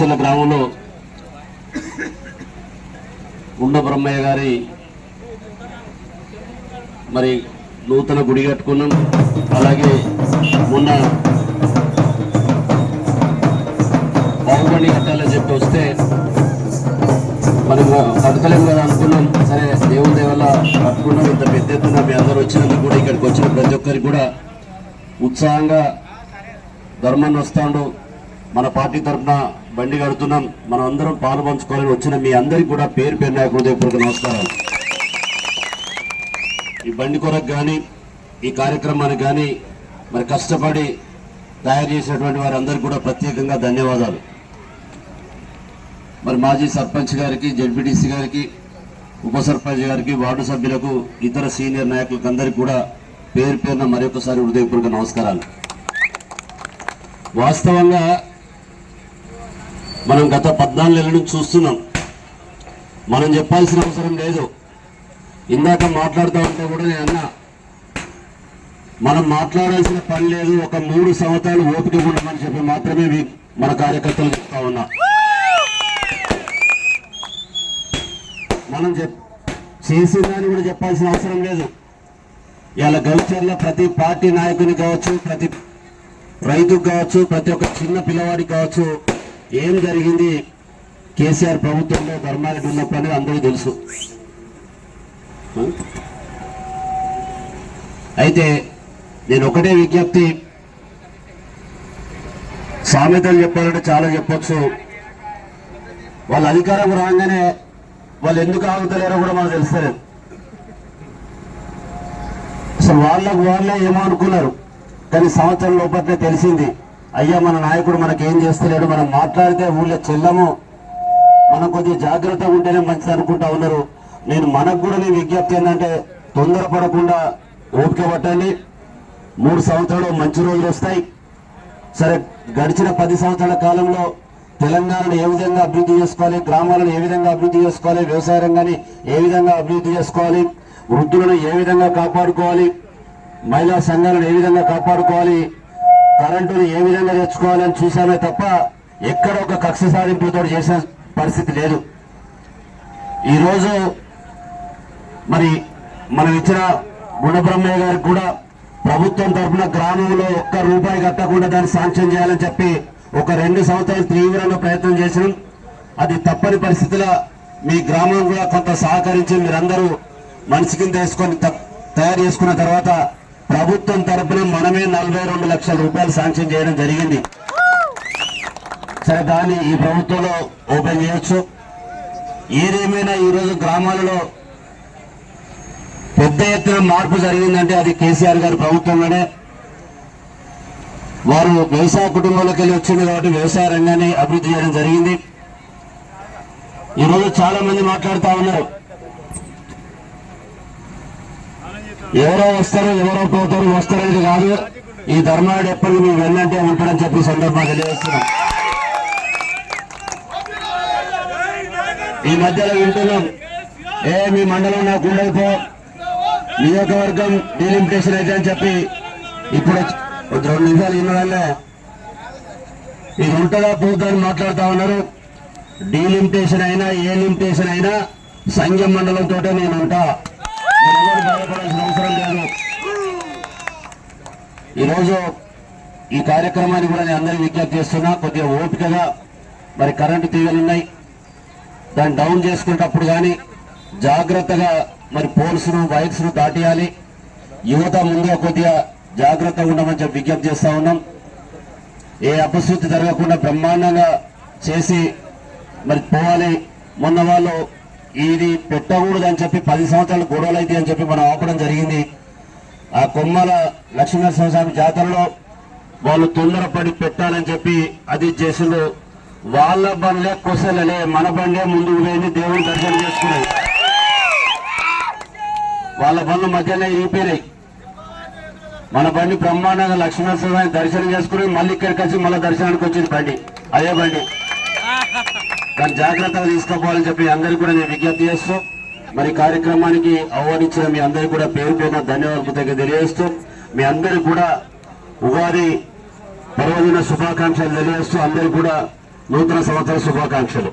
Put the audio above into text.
చిన్న గ్రామంలో ఉండ బ్రహ్మయ్య గారి మరి నూతన గుడి కట్టుకున్నాం. అలాగే మొన్న బాహుబలి కట్టాలని చెప్పి వస్తే మనం కడతలేం కదా అనుకున్నాం. సరే దేవుని దేవల్ల కట్టుకున్నాం. ఇంత పెద్ద ఎత్తున మీ అందరూ వచ్చినందుకు కూడా ఇక్కడికి వచ్చిన ప్రతి ఒక్కరికి కూడా ఉత్సాహంగా ధర్మాన్ని వస్తాడు మన పార్టీ తరఫున బండి కడుతున్నాం. మనం అందరం పాలు పంచుకోవాలని వచ్చిన మీ అందరికి కూడా పేరు పేరు నాకు హృదయపూర్వక నమస్కారాలు. ఈ బండి కొరకు కానీ ఈ కార్యక్రమానికి కానీ మరి కష్టపడి తయారు చేసినటువంటి వారందరికీ కూడా ప్రత్యేకంగా ధన్యవాదాలు. మరి మాజీ సర్పంచ్ గారికి జడ్పీటీసీ గారికి ఉప సర్పంచ్ గారికి వార్డు సభ్యులకు ఇతర సీనియర్ నాయకులకు అందరికీ కూడా పేరు పేరున మరొకసారి హృదయపూర్వక నమస్కారాలు. వాస్తవంగా మనం గత పద్నాలుగు నుంచి చూస్తున్నాం. మనం చెప్పాల్సిన అవసరం లేదు. ఇందాక మాట్లాడుతూ ఉంటే కూడా నేను అన్నా మనం మాట్లాడాల్సిన పని లేదు ఒక మూడు సంవత్సరాలు ఓపిక ఉండమని చెప్పి మాత్రమే మన కార్యకర్తలు చెప్తా ఉన్నా. మనం చెప్ దాన్ని కూడా చెప్పాల్సిన అవసరం లేదు. ఇలా గల్చర్లో ప్రతి పార్టీ నాయకుని కావచ్చు ప్రతి రైతుకు కావచ్చు ప్రతి ఒక్క చిన్న పిల్లవాడికి కావచ్చు ఏం జరిగింది? కేసీఆర్ ప్రభుత్వంలో ధర్మారెడ్డి ఉన్నప్పుడు అనేది అందరికీ తెలుసు. అయితే నేను ఒకటే విజ్ఞప్తి. సామెతలు చెప్పాలంటే చాలా చెప్పొచ్చు. వాళ్ళ అధికారం రాగానే వాళ్ళు ఎందుకు ఆగుతలేరో కూడా మనకు తెలుస్తలేదు. అసలు వాళ్ళకు వాళ్ళే ఏమో అనుకున్నారు. కానీ సంవత్సరం లోపలనే తెలిసింది. అయ్యా మన నాయకుడు మనకి ఏం చేస్తలేడు మనం మాట్లాడితే ఊళ్ళో చెల్లము. మనం కొద్దిగా జాగ్రత్తగా ఉంటేనే మంచిది అనుకుంటా ఉన్నారు. నేను మనకు కూడా నేను విజ్ఞప్తి ఏంటంటే తొందరపడకుండా ఓపిక పట్టండి. మూడు సంవత్సరాలు మంచి రోజులు వస్తాయి. సరే గడిచిన పది సంవత్సరాల కాలంలో తెలంగాణను ఏ విధంగా అభివృద్ధి చేసుకోవాలి గ్రామాలను ఏ విధంగా అభివృద్ధి చేసుకోవాలి వ్యవసాయ రంగాన్ని ఏ విధంగా అభివృద్ధి చేసుకోవాలి వృద్ధులను ఏ విధంగా కాపాడుకోవాలి మహిళా సంఘాలను ఏ విధంగా కాపాడుకోవాలి కరెంటుని ఏ విధంగా తెచ్చుకోవాలని చూసామే తప్ప ఎక్కడ ఒక కక్ష సాధింపుతో చేసిన పరిస్థితి లేదు. ఈరోజు మరి మనం ఇచ్చిన గుణబ్రహ్మయ్య గారికి కూడా ప్రభుత్వం తరఫున గ్రామంలో ఒక్క రూపాయి కట్టకుండా దాన్ని శాంక్షన్ చేయాలని చెప్పి ఒక రెండు సంవత్సరాలు తీవ్రంగా ప్రయత్నం చేసినాం. అది తప్పని పరిస్థితిలో మీ గ్రామం కూడా కొంత సహకరించి మీరందరూ మనసు కింద వేసుకొని తయారు చేసుకున్న తర్వాత ప్రభుత్వం తరఫున మనమే నలభై రెండు లక్షల రూపాయలు శాంక్షన్ చేయడం జరిగింది. సరే దాన్ని ఈ ప్రభుత్వంలో ఓపెన్ చేయొచ్చు. ఏదేమైనా ఈరోజు గ్రామాలలో పెద్ద ఎత్తున మార్పు జరిగిందంటే అది కేసీఆర్ గారి ప్రభుత్వంలోనే. వారు వ్యవసాయ కుటుంబంలోకి వెళ్ళి వచ్చింది కాబట్టి వ్యవసాయ రంగాన్ని అభివృద్ధి చేయడం జరిగింది. ఈరోజు చాలా మంది మాట్లాడుతూ ఉన్నారు. ఎవరో వస్తారు ఎవరో పోతారు వస్తారనేది కాదు. ఈ ధర్మాడు ఎప్పటికీ మేము వెళ్ళంటే ఉంటాడని చెప్పి సందర్భంగా తెలియజేస్తున్నాం. ఈ మధ్యలో వింటున్నాం. ఏ మీ మండలం నాకు ఉండకపో నియోజకవర్గం డీలిమిటేషన్ అయితే అని చెప్పి ఇప్పుడు రెండు నిమిషాలు ఇన్న ఇది ఉంటుందా పోతుందా అని ఉన్నారు. డీలిమిటేషన్ అయినా ఏ లిమిటేషన్ అయినా సంఘం మండలంతో నేను ఉంటా భయపడాల్సిన అవసరం లేదు. ఈరోజు ఈ కార్యక్రమాన్ని కూడా నేను అందరికీ విజ్ఞప్తి చేస్తున్నా. కొద్దిగా ఓపికగా మరి కరెంటు తీగలు ఉన్నాయి దాన్ని డౌన్ చేసుకునేటప్పుడు కానీ జాగ్రత్తగా మరి పోల్స్ను వైర్స్ను దాటియాలి. యువత ముందుగా కొద్దిగా జాగ్రత్తగా ఉండమని చెప్పి విజ్ఞప్తి చేస్తూ ఉన్నాం. ఏ అపశృతి జరగకుండా బ్రహ్మాండంగా చేసి మరి పోవాలి. మొన్న వాళ్ళు ఇది పెట్టకూడదు అని చెప్పి పది సంవత్సరాలు గొడవలు అయితే అని చెప్పి మనం ఆపడం జరిగింది. ఆ కొమ్మల లక్ష్మీనరసింహస్వామి జాతరలో వాళ్ళు తొందరపడి పెట్టాలని చెప్పి అది చేసిండ్రు. వాళ్ళ బండ్లే కొసలలే మన బండే ముందుకు పోయింది దేవుని దర్శనం చేసుకున్నాయి. వాళ్ళ బండ్లు మధ్యలో ఇరిగిపోయినాయి. మన బండి బ్రహ్మాండంగా లక్ష్మీనరసింహస్వామి దర్శనం చేసుకుని మళ్ళీ ఇక్కడికి వచ్చి మళ్ళీ దర్శనానికి వచ్చింది బండి. అదే బండి. కానీ జాగ్రత్తగా తీసుకోపోవాలని చెప్పి అందరికీ కూడా నేను విజ్ఞప్తి చేస్తూ మరి కార్యక్రమానికి ఆహ్వానించిన మీ అందరికీ కూడా పేరు పేరున ధన్యవాదాలు కృతజ్ఞతలు తెలియజేస్తూ మీ అందరికీ కూడా ఉగాది పర్వదిన శుభాకాంక్షలు తెలియజేస్తూ అందరికీ కూడా నూతన సంవత్సర శుభాకాంక్షలు.